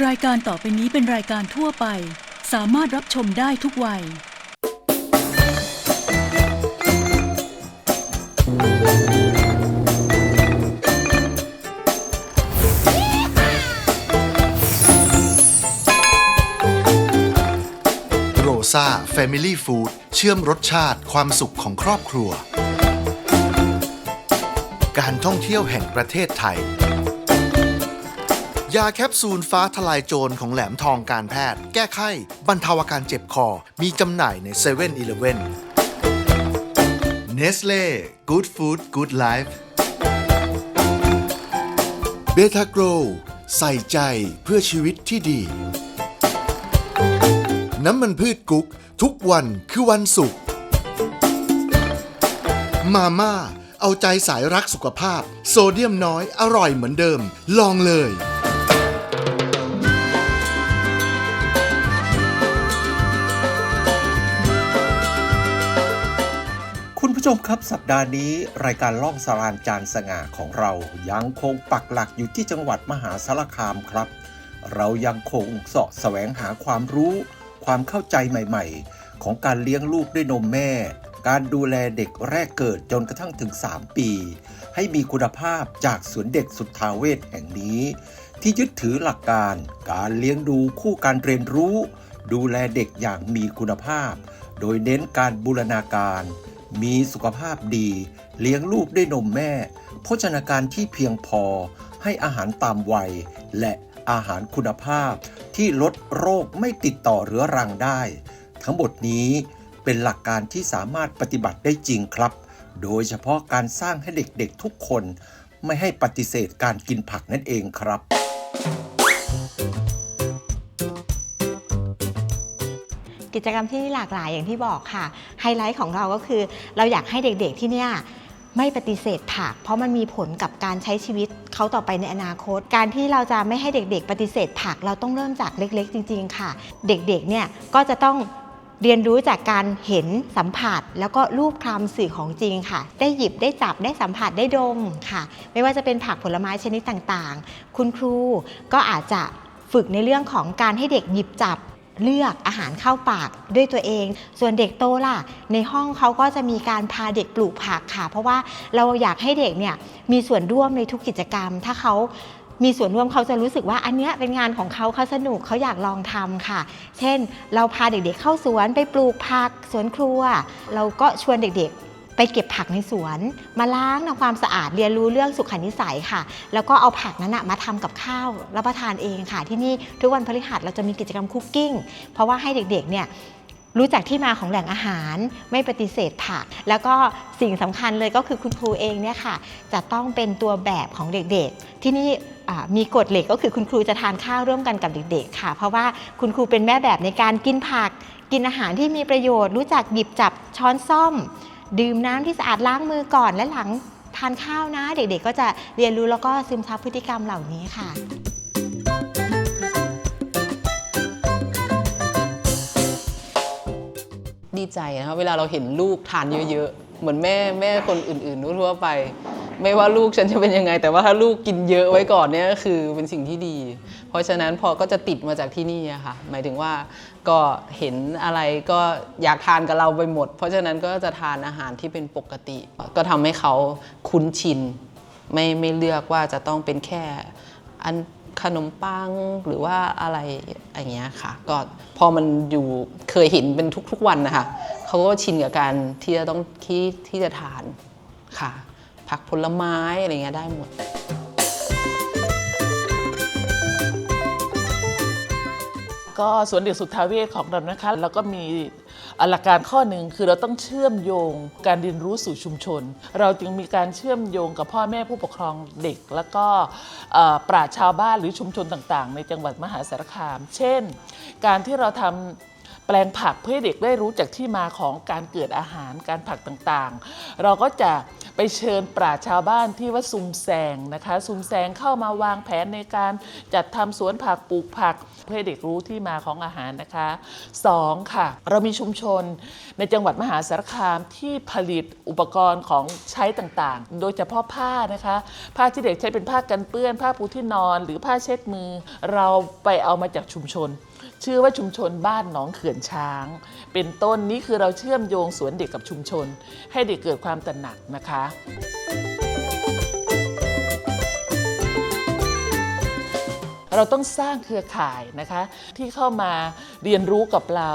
รายการต่อไปนี้เป็นรายการทั่วไป สามารถรับชมได้ทุกวัย โรซาเฟมิลี่ฟู้ดเชื่อมรสชาติความสุขของครอบครัว การท่องเที่ยวแห่งประเทศไทย ยาแคปซูลฟ้าทลายโจรของแหลมทองการแพทย์ แก้ไข้ บรรเทาอาการเจ็บคอ มีจำหน่ายใน7 e เ e ่ e อีเลฟเนสเล่ Good Food Good Life เบทาโกรใส่ใจเพื่อชีวิตที่ดี น้ำมันพืชกุ๊ก ทุกวันคือวันศุกร์มาม่าเอาใจสายรักสุขภาพ โซเดียมน้อยอร่อยเหมือนเดิม ลองเลย ผู้ชมครับสัปดาห์นี้รายการล่องสารานจานสง่าของเรายังคงปักหลักอยู่ที่จังหวัดมหาสารคามครับ เรายังคงเสาะแสวงหาความรู้ ความเข้าใจใหม่ ๆ ของการเลี้ยงลูกด้วยนมแม่ การดูแลเด็กแรกเกิดจนกระทั่งถึง 3 ปี ให้มีคุณภาพจากสวนเด็กสุดทาเวศแห่งนี้ ที่ยึดถือหลักการการเลี้ยงดูคู่การเรียนรู้ ดูแลเด็กอย่างมีคุณภาพ โดยเน้นการบูรณาการ มีสุขภาพดี เลี้ยงลูกด้วยนมแม่ โภชนาการที่เพียงพอ ให้อาหารตามวัย และอาหารคุณภาพ ที่ลดโรคไม่ติดต่อเรื้อรังได้ ทั้งหมดนี้เป็นหลักการที่สามารถปฏิบัติได้จริงครับ โดยเฉพาะการสร้างให้เด็กๆทุกคน ไม่ให้ปฏิเสธการกินผักนั่นเองครับ กิจกรรมที่หลากหลายอย่างที่บอกค่ะ ไฮไลท์ของเราก็คือ เราอยากให้เด็กๆที่เนี่ยไม่ปฏิเสธผัก เพราะมันมีผลกับการใช้ชีวิตเขาต่อไปในอนาคต การที่เราจะไม่ให้เด็กๆ ปฏิเสธผักเราต้องเริ่มจากเล็กๆ จริง ๆ ค่ะ เด็กๆ เนี่ยก็จะต้องเรียนรู้จากการเห็นสัมผัส แล้วก็รูปคลำสื่อของจริงค่ะ ได้หยิบได้จับได้สัมผัสได้ดมค่ะ ไม่ว่าจะเป็นผักผลไม้ชนิดต่างๆ คุณครูก็อาจจะฝึกในเรื่องของการให้เด็กหยิบจับ เลือกอาหารเข้าปากด้วยตัวเอง ส่วนเด็กโตล่ะ ในห้องเขาก็จะมีการพาเด็กปลูกผักค่ะ เพราะว่าเราอยากให้เด็กเนี่ยมีส่วนร่วมในทุกกิจกรรม ถ้าเขามีส่วนร่วมเขาจะรู้สึกว่าอันเนี้ยเป็นงานของเขาเขาสนุกเขาอยากลองทำค่ะ เช่น เราพาเด็กๆเข้าสวนไปปลูกผักสวนครัว เราก็ชวนเด็กๆ ไปเก็บผักในสวน มาล้างทำความสะอาดเรียนรู้เรื่องสุขนิสัยค่ะ แล้วก็เอาผักนั้นมาทำกับข้าวรับประทานเองค่ะ ที่นี่ทุกวันพฤหัสเราจะมีกิจกรรมคุกกิ้ง เพราะว่าให้เด็กๆเนี่ยรู้จักที่มาของแหล่งอาหารไม่ปฏิเสธผัก แล้วก็สิ่งสำคัญเลยก็คือคุณครูเองเนี่ยค่ะ จะต้องเป็นตัวแบบของเด็กๆ ที่นี่มีกฎเหล็กก็คือคุณครูจะทานข้าวร่วมกันกับเด็กๆ ค่ะ เพราะว่าคุณครูเป็นแม่แบบในการกินผัก กินอาหารที่มีประโยชน์ รู้จักหยิบจับช้อนซ่อม ดื่มน้ำที่สะอาดล้างมือก่อนและหลังทานข้าวนะ เด็กๆก็จะเรียนรู้แล้วก็ซึมซับพฤติกรรมเหล่านี้ค่ะดีใจนะคะเวลาเราเห็นลูกทานเยอะๆ เหมือนแม่แม่คนอื่นๆทั่วไป ไม่ว่าลูกฉันจะเป็นยังไง แต่ว่าถ้าลูกกินเยอะไว้ก่อนเนี่ยคือเป็นสิ่งที่ดี เพราะฉะนั้นพอก็จะติดมาจากที่นี่อะค่ะ หมายถึงว่าก็เห็นอะไรก็อยากทานกับเราไปหมด เพราะฉะนั้นก็จะทานอาหารที่เป็นปกติ ก็ทำให้เขาคุ้นชินไม่ไม่เลือกว่าจะต้องเป็นแค่อันขนมปังหรือว่าอะไรอย่างเงี้ยค่ะ ก็พอมันอยู่เคยเห็นเป็นทุกๆวันนะคะเขาก็ชินกับการที่จะต้องที่ที่จะทานค่ะ ผักผลไม้อะไรเงี้ยได้หมด ก็สวนเด็กสุทธาเวชของเรานะคะ แล้วก็มีหลักการข้อหนึ่งคือเราต้องเชื่อมโยงการเรียนรู้สู่ชุมชน เราจึงมีการเชื่อมโยงกับพ่อแม่ผู้ปกครองเด็ก แล้วก็ปราชชาวบ้านหรือชุมชนต่างๆ ในจังหวัดมหาสารคาม เช่น การที่เราทำ แปลงผักเพื่อเด็กได้รู้จากที่มาของการเกิดอาหารการผักต่างๆ เราก็จะไปเชิญปราชาวบ้านที่ว่าซุมแซงนะคะซุมแซงเข้ามาวางแผนในการจัดทำสวนผักปลูกผัก เพื่อเด็กรู้ที่มาของอาหารนะคะสองค่ะ เรามีชุมชนในจังหวัดมหาสารคามที่ผลิตอุปกรณ์ของใช้ต่างๆ โดยเฉพาะผ้านะคะ ผ้าที่เด็กใช้เป็นผ้ากันเปื้อน ผ้าปูที่นอน หรือผ้าเช็ดมือ เราไปเอามาจากชุมชน ชื่อว่าชุมชนบ้านหนองเขื่อนช้าง เป็นต้นนี้คือเราเชื่อมโยงสวนเด็กกับชุมชน ให้เด็กเกิดความตระหนักนะคะเราต้องสร้างเครือข่ายนะคะที่เข้ามาเรียนรู้กับเรา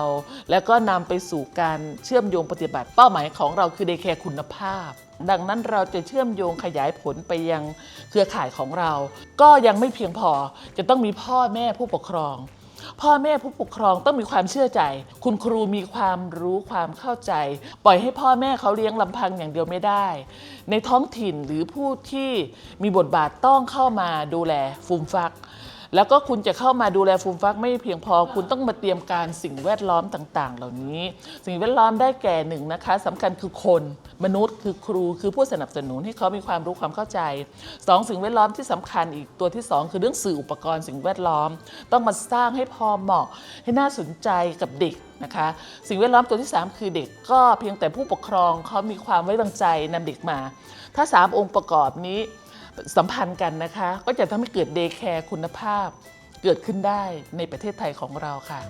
แล้วก็นำไปสู่การเชื่อมโยงปฏิบัติ เป้าหมายของเราคือเดแคร์คุณภาพ ดังนั้นเราจะเชื่อมโยงขยายผลไปยังเครือข่ายของเรา ก็ยังไม่เพียงพอจะต้องมีพ่อแม่ผู้ปกครอง พ่อแม่ผู้ปกครองต้องมีความเชื่อใจ คุณครูมีความรู้ความเข้าใจ ปล่อยให้พ่อแม่เขาเลี้ยงลำพังอย่างเดียวไม่ได้ ในท้องถิ่นหรือผู้ที่มีบทบาทต้องเข้ามาดูแลฟูมฟัก แล้วก็คุณจะเข้ามาดูแลฟูมฟักไม่เพียงพอ คุณต้องมาเตรียมการสิ่งแวดล้อมต่าง ๆ เหล่านี้ สิ่งแวดล้อมได้แก่หนึ่งนะคะสำคัญคือคนมนุษย์คือครูคือผู้สนับสนุนให้เขามีความรู้ความเข้าใจสองสิ่งแวดล้อมที่สำคัญอีกตัวที่สองคือเรื่องสื่ออุปกรณ์สิ่งแวดล้อม ต้องมาสร้างให้พอเหมาะ ให้น่าสนใจกับเด็กนะคะสิ่งแวดล้อมตัวที่สามคือเด็กก็เพียงแต่ผู้ปกครองเขามีความไว้วางใจนำเด็กมา ถ้าสามองค์ประกอบนี้ สัมพันธ์กันนะคะ ก็จะทำให้เกิดเดย์แคร์คุณภาพ เกิดขึ้นได้ในประเทศไทยของเราค่ะ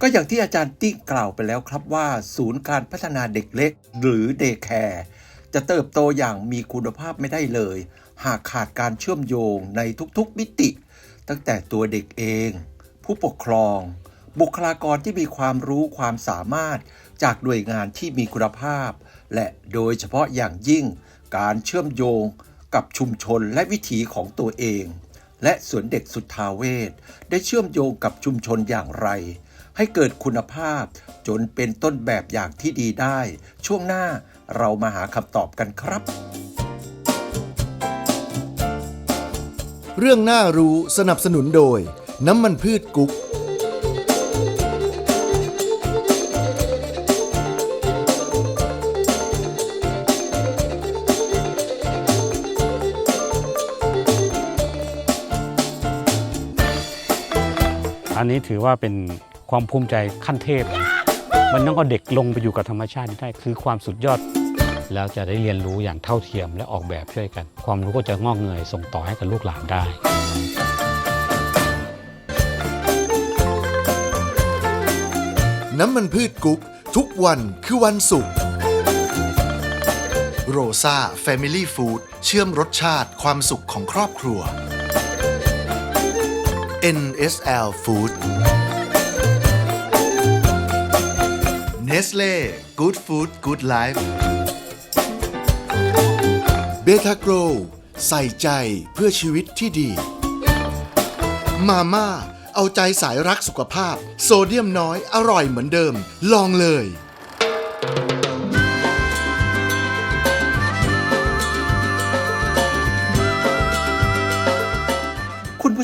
ก็อย่างที่อาจารย์ติ๊กกล่าวไปแล้วครับว่า ศูนย์การพัฒนาเด็กเล็ก หรือเดย์แคร์จะเติบโตอย่างมีคุณภาพไม่ได้เลย หากขาดการเชื่อมโยงในทุกๆมิติ ตั้งแต่ตัวเด็กเอง ผู้ปกครอง บุคลากรที่มีความรู้ความสามารถ จากหน่วยงานที่มีคุณภาพ และโดยเฉพาะอย่างยิ่งการเชื่อมโยงกับชุมชนและวิถีของตัวเอง และสวนเด็กสุทธาเวชได้เชื่อมโยงกับชุมชนอย่างไร ให้เกิดคุณภาพจนเป็นต้นแบบอย่างที่ดีได้ ช่วงหน้าเรามาหาคำตอบกันครับ เรื่องน่ารู้สนับสนุนโดย น้ำมันพืชกุ๊ก อันนี้ถือว่าเป็นความภูมิใจขั้นเทพ มันต้องเอาเด็กลงไปอยู่กับธรรมชาติได้คือความสุดยอด แล้วจะได้เรียนรู้อย่างเท่าเทียมและออกแบบช่วยกัน ความรู้ก็จะงอกเงยส่งต่อให้กับลูกหลานได้น้ำมันพืชกุ๊ก ทุกวันคือวันศุกร์โรซาเฟมิลี่ฟู้ดเชื่อมรสชาติความสุขของครอบครัว NSL Food Nestle Good Food Good Life เบทาโกรใส่ใจเพื่อชีวิตที่ดี มาม่าเอาใจสายรักสุขภาพ โซเดียมน้อยอร่อยเหมือนเดิม ลองเลย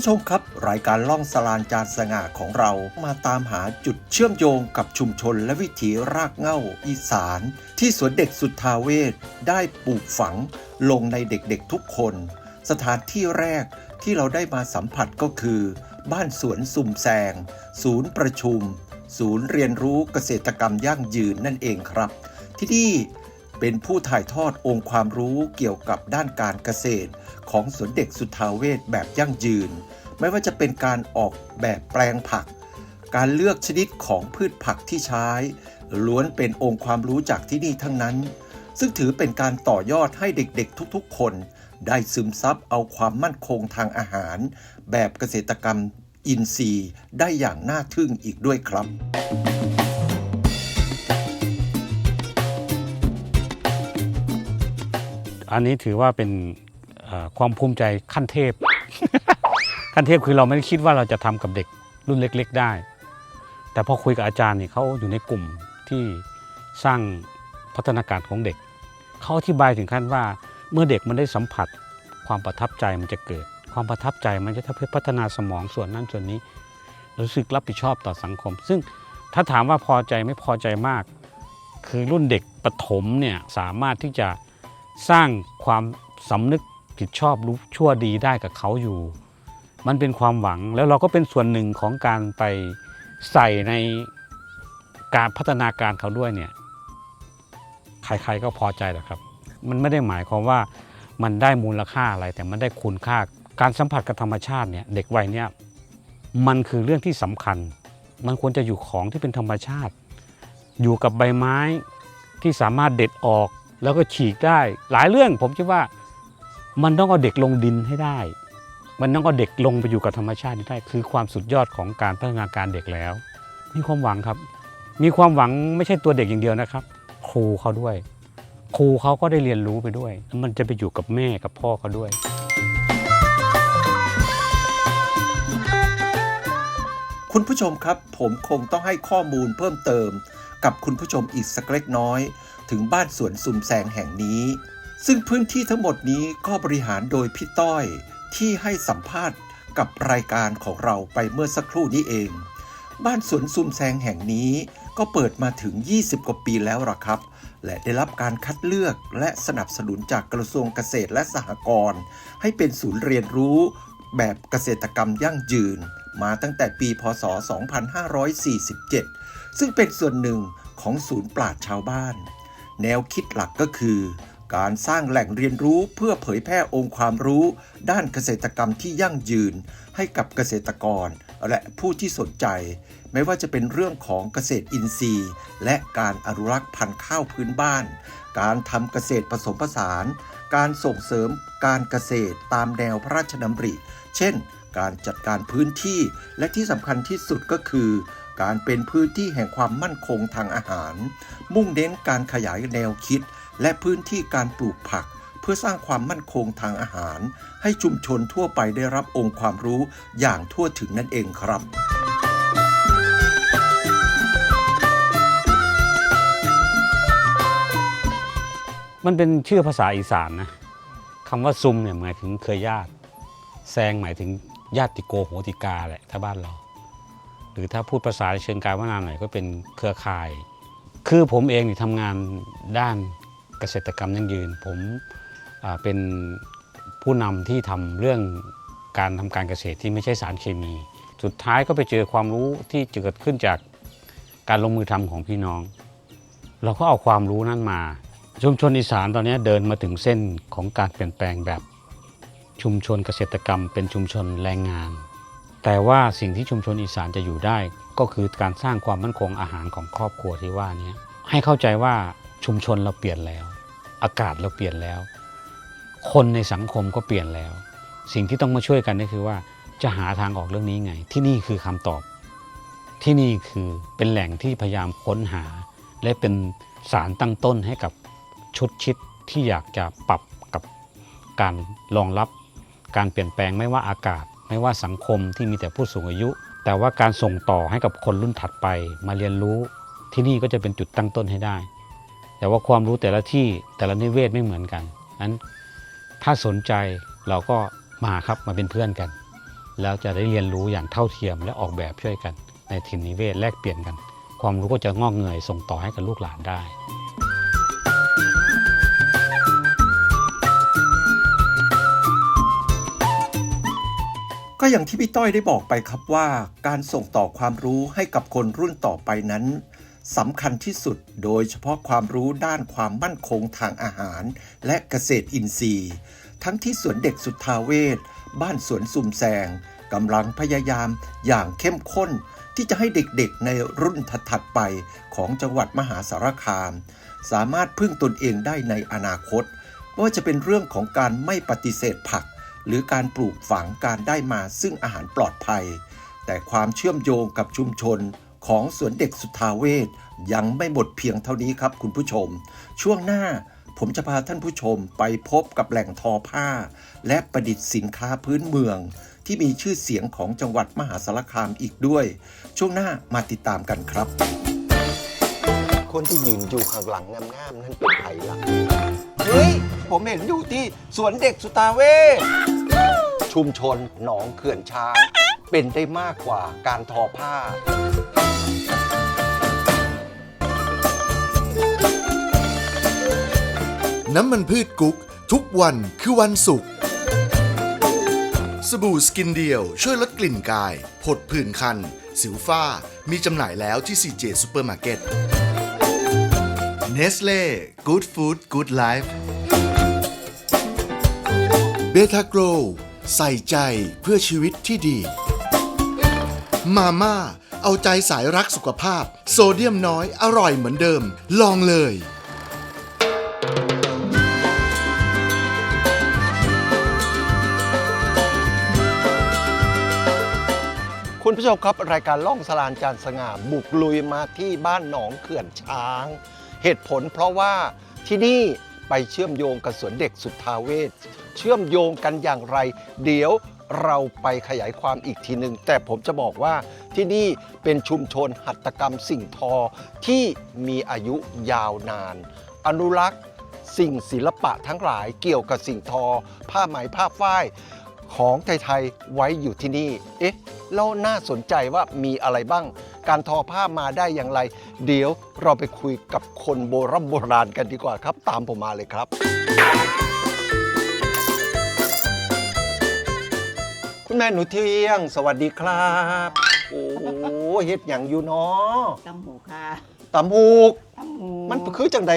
ผู้ชมครับ รายการล่องสลานจานสง่าของเรามาตามหาจุดเชื่อมโยงกับชุมชนและวิถีรากเหง้าอีสาน ที่สวนเด็กสุทธาเวชได้ปลูกฝังลงในเด็กๆทุกคน สถานที่แรกที่เราได้มาสัมผัสก็คือ บ้านสวนสุ่มแซง ศูนย์ประชุม ศูนย์เรียนรู้เกษตรกรรมยั่งยืนนั่นเองครับ ที่นี่ เป็นผู้ถ่ายทอดองค์ความรู้เกี่ยวกับด้านการเกษตร ของสวนเด็กสุทธาเวชแบบยั่งยืน ไม่ว่าจะเป็นการออกแบบแปลงผัก การเลือกชนิดของพืชผักที่ใช้ ล้วนเป็นองค์ความรู้จากที่นี่ทั้งนั้น ซึ่งถือเป็นการต่อยอดให้เด็กๆ ทุกๆ คน ได้ซึมซับเอาความมั่นคงทางอาหาร แบบเกษตรกรรมอินทรีย์ได้อย่างน่าทึ่งอีกด้วยครับ อันนี้ถือว่าเป็นความภูมิใจขั้นเทพ ขั้นเทพคือเราไม่ได้คิดว่าเราจะทำกับเด็กรุ่นเล็ก ๆ ได้ แต่พอคุยกับอาจารย์เนี่ยเขาอยู่ในกลุ่มที่สร้างพัฒนาการของเด็ก เขาอธิบายถึงขั้นว่าเมื่อเด็กมันได้สัมผัส ความประทับใจมันจะเกิด ความประทับใจมันจะทำให้พัฒนาสมองส่วนนั้นส่วนนี้รู้สึกรับผิดชอบต่อสังคม ซึ่งถ้าถามว่าพอใจไม่พอใจมาก คือรุ่นเด็กปฐมเนี่ยสามารถที่จะ สร้างความสำนึกผิดชอบรู้ชั่วดีได้กับเขาอยู่ มันเป็นความหวังแล้วเราก็เป็นส่วนหนึ่งของการไปใส่ในการพัฒนาการเขาด้วยเนี่ยใครๆก็พอใจแหละครับ มันไม่ได้หมายความว่ามันได้มูลค่าอะไรแต่มันได้คุณค่าการสัมผัสกับธรรมชาติเนี่ยเด็กวัยเนี่ยมันคือเรื่องที่สำคัญ มันควรจะอยู่ของที่เป็นธรรมชาติ อยู่กับใบไม้ที่สามารถเด็ดออก แล้วก็ฉีกได้ หลายเรื่องผมคิดว่ามันต้องเอาเด็กลงดินให้ได้ มันต้องเอาเด็กลงไปอยู่กับธรรมชาติให้ได้ คือความสุดยอดของการพัฒนาการเด็กแล้ว มีความหวังครับ มีความหวังไม่ใช่ตัวเด็กอย่างเดียวนะครับ ครูเขาด้วย ครูเขาก็ได้เรียนรู้ไปด้วย มันจะไปอยู่กับแม่กับพ่อเขาด้วยคุณผู้ชมครับผมคงต้องให้ข้อมูลเพิ่มเติมกับคุณผู้ชมอีกสักเล็กน้อย ถึงบ้านสวนซุมแสงแห่งนี้ ซึ่งพื้นที่ทั้งหมดนี้ก็บริหารโดยพี่ต้อยที่ให้สัมภาษณ์กับรายการของเราไปเมื่อสักครู่นี้เอง บ้านสวนซุมแซงแห่งนี้ก็เปิดมาถึง 20 กว่าปีแล้วล่ะครับ และได้รับการคัดเลือกและสนับสนุนจากกระทรวงเกษตรและสหกรณ์ให้เป็นศูนย์เรียนรู้แบบเกษตรกรรมยั่งยืน มาตั้งแต่ปี พศ 2547 ซึ่งเป็นส่วนหนึ่งของศูนย์ปราชชาวบ้าน แนวคิดหลักก็คือ การสร้างแหล่งเรียนรู้เพื่อเผยแพร่องค์ความรู้ ด้านเกษตรกรรมที่ยั่งยืน ให้กับเกษตรกร และผู้ที่สนใจ ไม่ว่าจะเป็นเรื่องของเกษตรอินทรีย์ และการอนุรักษ์พันธุ์ข้าวพื้นบ้าน การทำเกษตรผสมผสาน การส่งเสริมการเกษตรตามแนวพระราชดำริ เช่น การจัดการพื้นที่และที่สำคัญที่สุดก็คือ การเป็นพื้นที่แห่งความมั่นคงทางอาหาร มุ่งเน้นการขยายแนวคิด และพื้นที่การปลูกผัก เพื่อสร้างความมั่นคงทางอาหาร ให้ชุมชนทั่วไปได้รับองค์ความรู้อย่างทั่วถึงนั่นเองครับมันเป็นชื่อภาษาอีสานนะคำว่าซุมเนี่ยหมายถึงเครือญาติ แซงหมายถึงญาติโกโหติกาแหละถ้าบ้านเรา หรือถ้าพูดภาษาเชิงการวัฒนาหน่อยก็เป็นเครือข่าย คือผมเองนี่ทำงานด้านเกษตรกรรมยั่งยืน ผมเป็นผู้นำที่ทำเรื่องการทำการเกษตรที่ไม่ใช่สารเคมี สุดท้ายก็ไปเจอความรู้ที่เกิดขึ้นจากการลงมือทำของพี่น้อง เราก็เอาความรู้นั้นมา ชุมชนอีสานตอนนี้เดินมาถึงเส้นของการเปลี่ยนแปลงแบบชุมชนเกษตรกรรม เป็นชุมชนแรงงาน แต่ว่าสิ่งที่ชุมชนอีสานจะอยู่ได้ ก็คือการสร้างความมั่นคงอาหารของครอบครัวที่ว่านี้ให้เข้าใจว่าชุมชนเราเปลี่ยนแล้ว อากาศเราเปลี่ยนแล้ว คนในสังคมก็เปลี่ยนแล้ว สิ่งที่ต้องมาช่วยกันก็คือว่าจะหาทางออกเรื่องนี้ไง ที่นี่คือคำตอบ ที่นี่คือเป็นแหล่งที่พยายามค้นหา และเป็นสารตั้งต้นให้กับชุดชิดที่อยากจะปรับกับการรองรับ การเปลี่ยนแปลงไม่ว่าอากาศ ไม่ว่าสังคมที่มีแต่ผู้สูงอายุ แต่ว่าการส่งต่อให้กับคนรุ่นถัดไปมาเรียนรู้ที่นี่ก็จะเป็นจุดตั้งต้นให้ได้ แต่ว่าความรู้แต่ละที่แต่ละนิเวศไม่เหมือนกันนั้นถ้าสนใจเราก็มาครับมาเป็นเพื่อนกัน แล้วจะได้เรียนรู้อย่างเท่าเทียมและออกแบบช่วยกัน ในถิ่นนิเวศแลกเปลี่ยนกัน ความรู้ก็จะงอกเงยส่งต่อให้กับลูกหลานได้ ก็อย่างที่พี่ต้อยได้บอกไปครับว่าการส่งต่อความรู้ให้กับคนรุ่นต่อไปนั้นสำคัญที่สุดโดยเฉพาะความรู้ด้านความมั่นคงทางอาหาร และเกษตรอินทรีย์ ทั้งที่สวนเด็กสุทธาเวชบ้านสวนซุมแซงกำลังพยายามอย่างเข้มข้น ที่จะให้เด็กๆในรุ่นถัดๆไปของจังหวัดมหาสารคาม สามารถพึ่งตนเองได้ในอนาคตไม่ว่าจะเป็นเรื่องของการไม่ปฏิเสธผัก หรือการปลูกฝังการได้มาซึ่งอาหารปลอดภัย แต่ความเชื่อมโยงกับชุมชนของสวนเด็กสุทธาเวชยังไม่หมดเพียงเท่านี้ครับคุณผู้ชม ช่วงหน้าผมจะพาท่านผู้ชมไปพบกับแหล่งทอผ้า และประดิษฐ์สินค้าพื้นเมือง ที่มีชื่อเสียงของจังหวัดมหาสารคามอีกด้วย ช่วงหน้ามาติดตามกันครับ คนที่ยืนอยู่ข้างหลังงามๆนั่นเป็นใครล่ะเฮ้ย ผมเห็นอยู่ที่สวนเด็กสุตาเวชชุมชนหนองเขื่อนช้าง เป็นได้มากกว่าการทอผ้า น้ำมันพืชกุ๊ก ทุกวันคือวันศุกร์สบู่สกินเดียว ช่วยลดกลิ่นกาย ผดผื่นคัน สิวฝ้า มีจำหน่ายแล้วที่ CJ Supermarket Nestle Good Food Good Life เบทาโกรใส่ใจเพื่อชีวิตที่ดี มาม่า เอาใจสายรักสุขภาพ โซเดียมน้อยอร่อยเหมือนเดิม ลองเลย คุณผู้ชมครับรายการล่องสลานจานสง่าบุกลุยมาที่บ้านหนองเขื่อนช้าง เหตุผลเพราะว่าที่นี่ไปเชื่อมโยงกับสวนเด็กสุทธาเวช เชื่อมโยงกันอย่างไร เดี๋ยวเราไปขยายความอีกทีหนึ่งแต่ผมจะบอกว่าที่นี่เป็นชุมชนหัตถกรรมสิ่งทอที่มีอายุยาวนาน อนุรักษ์ สิ่งศิลปะทั้งหลายเกี่ยวกับสิ่งทอ ผ้าไหมผ้าฝ้ายของไทยๆไว้อยู่ที่นี่ เอ๊ะแล้วน่าสนใจว่ามีอะไรบ้าง การทอผ้ามาได้อย่างไร เดี๋ยวเราไปคุยกับคนโบรโบราณกันดีกว่าครับ ตามผมมาเลยครับ คุณแม่หนูเที่ยง สวัสดีครับ โอ้โหเฮ็ดอย่างอยู่เนาะตำหูค่ะตำหูก ตำหูมันคือจังใด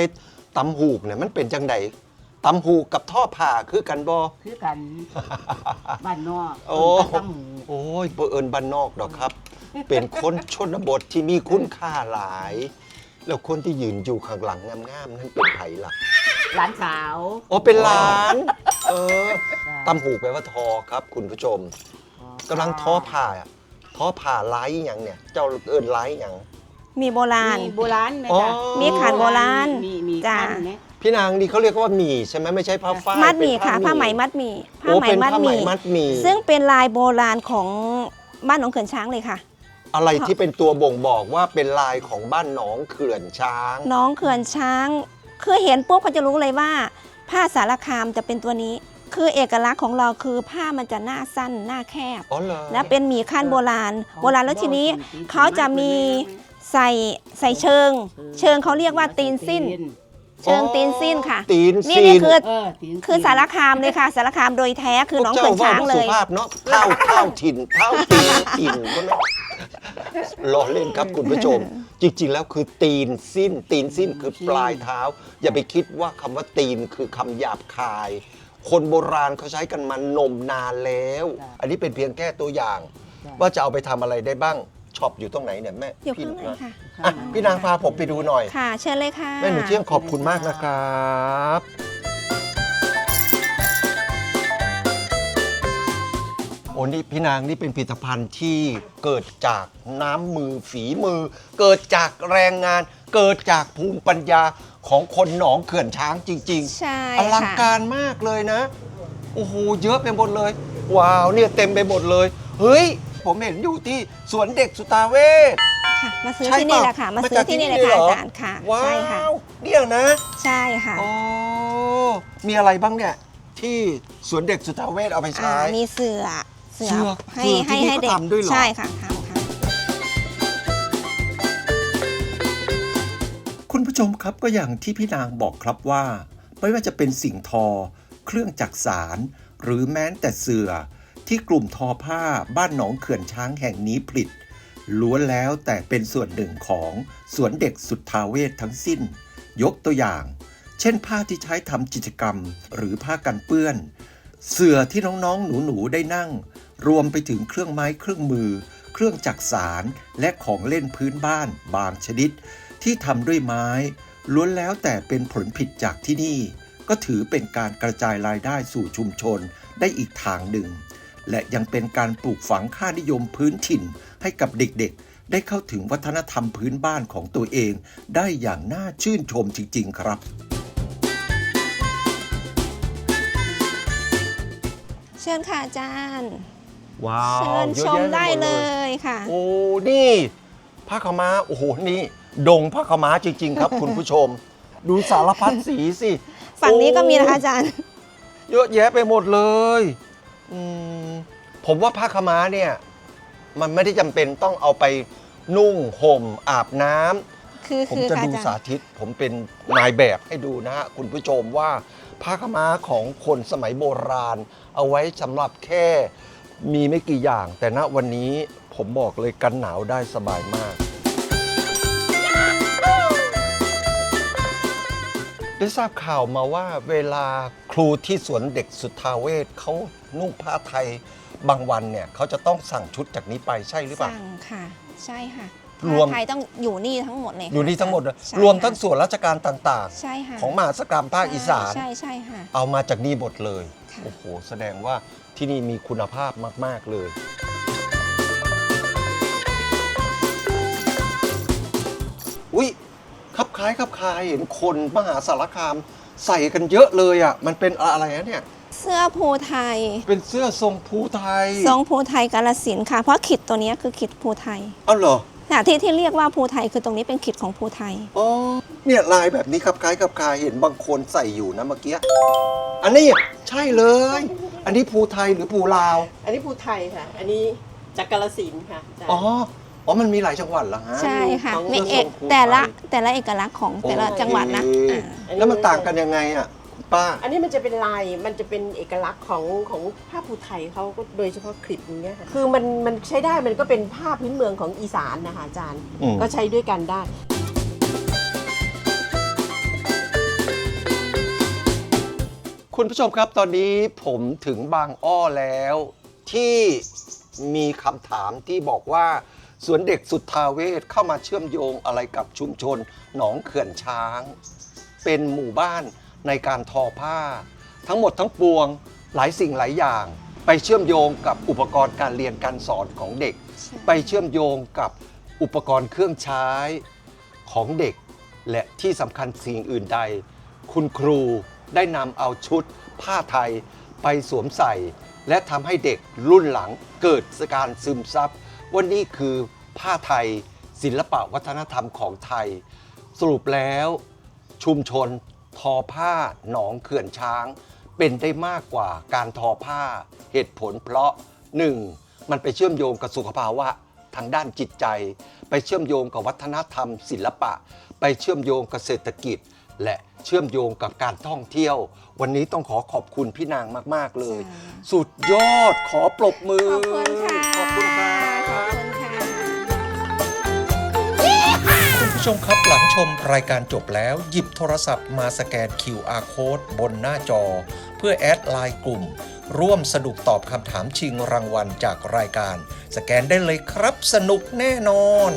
ตำหูกเนี่ยมันเป็นจังใดตำหูกกับท่อผ่าคือกันบ่ คือกันบ้านนอกโอ้เพิ่นก็ตำหูโอ้ยบ่เอิญบ้านนอกดอกครับ เป็นคนชนบทที่มีคุณค่าหลาย แล้วคนที่ยืนอยู่ข้างหลังงามๆนั่นเป็นไผล่ะหลานสาว โอ้เป็นหลาน เออจ้ะตำหูกแปลว่าทอครับ คุณผู้ชม กำลังทอผ่าอะทอผ่าไล้อย่างเนี่ย เจ้าเอิญไล้อย่าง มีโบราณ มีโบราณนะอ๋อจ๊ะมีขันโบราณมีมีจ้ะ ขันเนี่ยพี่นางนี่เขาเรียกว่าหมี่ใช่ไหมไม่ใช่ผ้าฝ้ายมัดหมี่เป็นค่ะ ผ้าไหมมัดหมี่ผ้าโอ้ไหมเป็นมัดผ้าหไหมมี่มัดหมี่ซึ่งเป็นลายโบราณของบ้านหนองเขื่อนช้างเลยค่ะ อะไรที่เป็นตัวบ่งบอกว่าเป็นลายของบ้านหนองเขื่อนช้าง น้องเขื่อนช้างคือเห็นปุ๊บเขาจะรู้เลยว่า ผ้าสารคามจะเป็นตัวนี้ คือเอกลักษณ์ของเราคือผ้ามันจะหน้าสั้นหน้าแคบ อ๋อเหรอและเป็นหมี่ขั้นโบราณ โบราณแล้วทีนี้เขาจะมีใส่ใส่เชิง เชิงเขาเรียกว่าตีนสิ้น เชิงตีนสิ้นค่ะ ตีนนี่ซีนี่นคือเออตีนคือสารคามเลยค่ะ สารคามโดยแท้คือน้องเขื่อนช้างเลสุย ภาพเนาะเท่าเท่าถิ่นเท่าตีนถิ่นก็เนาะล้อเล่นครับคุณผู้ชม จริง ๆ แล้วคือตีนสิ้น ตีนสิ้นคือปลายเท้า อย่าไปคิดว่าคำว่าตีนคือคำหยาบคาย คนโบราณเขาใช้กันมานมนานแล้วอันนี้เป็นเพียงแค่ตัวอย่างว่าจะเอาไปทำอะไรได้บ้างช็อปอยู่ตรงไหนเนี่ยแม่อยู่พี่ข้างในนะค่ะ อะพี่นางพาผมไปดูหน่อย ค่ะ เชิญเลยค่ะ แม่หนูเที่ยงขอบคุณมากนะครับโอ้นี่พี่นางนี่เป็นผลิตภัณฑ์ที่เกิดจากน้ำมือฝีมือ เกิดจากแรงงาน เกิดจากภูมิปัญญา ของคนหนองเขื่อนช้างจริงใช่ๆ อลังค่ะ การมากเลยนะ โอ้โห เยอะไปหมดเลย ว้าว เนี่ยเต็มไปหมดเลย เฮ้ย ผมเห็นอยู่ที่สวนเด็กสุตาเวชค่ะมาซื้อใช่ที่นี่ปะแหละค่ะ มามาซื้จาอกที่ที่นี่นี่เลยค่ะเหรออาจารย์ค่ะว้าใช่ค่ะ ว เนี่ยนะ ใช่ค่ะโอ้ มีอะไรบ้างเนี่ย ที่สวนเด็กสุทธาเวชเอาไปอ่าใช้ มีเสือเสืเสือให้เสือที่ให้นี่ให้ก็เด็กทำด้วยเหรอ ใช่ค่ะทำ คุณผู้ชมครับก็อย่างที่พี่นางบอกครับว่า ไม่ว่าจะเป็นสิ่งทอ เครื่องจักสารหรือแม้แต่เสือ ที่กลุ่มทอผ้าบ้านหนองเขื่อนช้างแห่งนี้ผลิตล้วนแล้วแต่เป็นส่วนหนึ่งของสวนเด็กสุดทาเวททั้งสิ้น ยกตัวอย่าง เช่นผ้าที่ใช้ทำกิจกรรม หรือผ้ากันเปื้อน เสื่อที่น้องๆหนูๆได้นั่ง รวมไปถึงเครื่องไม้เครื่องมือ เครื่องจักสารและของเล่นพื้นบ้านบางชนิด ที่ทำด้วยไม้ล้วนแล้วแต่เป็นผลผิดจากที่นี่ ก็ถือเป็นการกระจายรายได้สู่ชุมชนได้อีกทางหนึ่ง และยังเป็นการปลูกฝังค่านิยมพื้นถิ่นให้กับเด็กๆ ได้เข้าถึงวัฒนธรรมพื้นบ้านของตัวเอง ได้อย่างน่าชื่นชมจริง ๆ ครับเชิญค่ะอาจารย์ ว้าวเชิญเยอะชมแยะปได้หมเลยค่ะ โอ้ นี่ผ้าขาวม้า โอ้โห นี่ ดงผ้าขาวม้าจริง ๆ ครับ คุณผู้ชม ดูสารพัดสีสิฝั่งนี้ก็มีนะคะโอาจารย์ เยอะแยะไปหมดเลยอืมผมว่าผ้าขาวม้าเนี่ย มันไม่ได้จำเป็นต้องเอาไปนุ่งห่มอาบน้ำ คือผมคือจะค่ะดูอาจารย์สาธิต ผมเป็นนายแบบให้ดูนะฮะคุณผู้ชมว่าผ้าขาวม้าของคนสมัยโบราณ เอาไว้สำหรับแค่มีไม่กี่อย่าง แต่ณวันนี้ผมบอกเลยกันหนาวได้สบายมาก ได้ทราบข่าวมาว่าเวลาครูที่สวนเด็กสุทธาเวชเขานุ่งผ้าไทยบางวันเนี่ยเขาจะต้องสั่งชุดจากนี้ไปใช่หรือเปล่า สั่งค่ะ ใช่ค่ะรวม ผ้าไทยต้องอยู่นี่ทั้งหมดเลยค่ะอยู่นี่ทั้งหมดเลยใช่รวมทั้งค่ะส่วนราชการต่างใช่ค่ะๆ ของมหาสกรรมภาคอีสาน ใช่ใช่ค่ะ เอามาจากนี่หมดเลย ค่ะ โอ้โห แสดงว่าที่นี่มีคุณภาพมาก ๆ เลย คับคล้ายคับคายเห็นคนมหาสารคามใส่กันเยอะเลยอะ มันเป็นอะไรนะเนี่ย เสื้อภูไทย เป็นเสื้อทรงภูไทยทรงภูไทยกาลสินธุ์ค่ะ เพราะขิดตัวเนี้ยคือขิดภูไทยเอาเหรอค่ะที่ที่เรียกว่าภูไทยคือตรงนี้เป็นขิดของภูไทย อ๋อเนี่ยลายแบบนี้คับคล้ายคับคายเห็นบางคนใส่อยู่นะเมื่อกี้ อันนี้ใช่เลย อันนี้ภูไทยหรือภูลาว อันนี้ภูไทยค่ะ อันนี้จากกาลสินธุ์ค่ะอาจารย์อ๋อ อ๋อ มันมีหลายจังหวัดเหรอฮะใช่ค่ะของมีเอกทรงภูไทยแต่ละแต่ละเอกลักษณ์ของแต่ละจังหวัดนะโอเคอ่า แล้วมันต่างกันยังไงอะคุณป้า อันนี้มันจะเป็นลาย มันจะเป็นเอกลักษณ์ของของผ้าภูไทยเขาก็โดยเฉพาะคลิปอย่างเงี้ยค่ะ คือมันมันใช้ได้ มันก็เป็นผ้าพื้นเมืองของอีสานนะคะอาจารย์ อืม ก็ใช้ด้วยกันได้ คุณผู้ชมครับตอนนี้ผมถึงบางอ้อแล้ว ที่มีคำถามที่บอกว่า สวนเด็กสุทธาเวชเข้ามาเชื่อมโยงอะไรกับชุมชนหนองเขื่อนช้าง เป็นหมู่บ้านในการทอผ้า ทั้งหมดทั้งปวงหลายสิ่งหลายอย่าง ไปเชื่อมโยงกับอุปกรณ์การเรียนการสอนของเด็ก ไปเชื่อมโยงกับอุปกรณ์เครื่องใช้ของเด็ก และที่สำคัญสิ่งอื่นใด คุณครูได้นำเอาชุดผ้าไทยไปสวมใส่ และทำให้เด็กรุ่นหลังเกิดการซึมซับ ว่านี่คือผ้าไทยศิลปะวัฒนธรรมของไทย สรุปแล้วชุมชนทอผ้าหนองเขื่อนช้าง เป็นได้มากกว่าการทอผ้าเหตุผลเพราะ 1. มันไปเชื่อมโยงกับสุขภาวะทางด้านจิตใจ ไปเชื่อมโยงกับวัฒนธรรม ศิลปะ ไปเชื่อมโยงกับเศรษฐกิจ และเชื่อมโยงกับการท่องเที่ยว วันนี้ต้องขอขอบคุณพี่นางมาก ๆ เลยใช่สุดยอดขอปรบมือ ขอบคุณค่ะ ขอบคุณครั ชมครับหลังชมรายการจบแล้ว หยิบโทรศัพท์มาสแกน QR Code บนหน้าจอ เพื่อแอดไลน์กลุ่ม ร่วมสนุกตอบคำถามชิงรางวัลจากรายการ สแกนได้เลยครับสนุกแน่นอน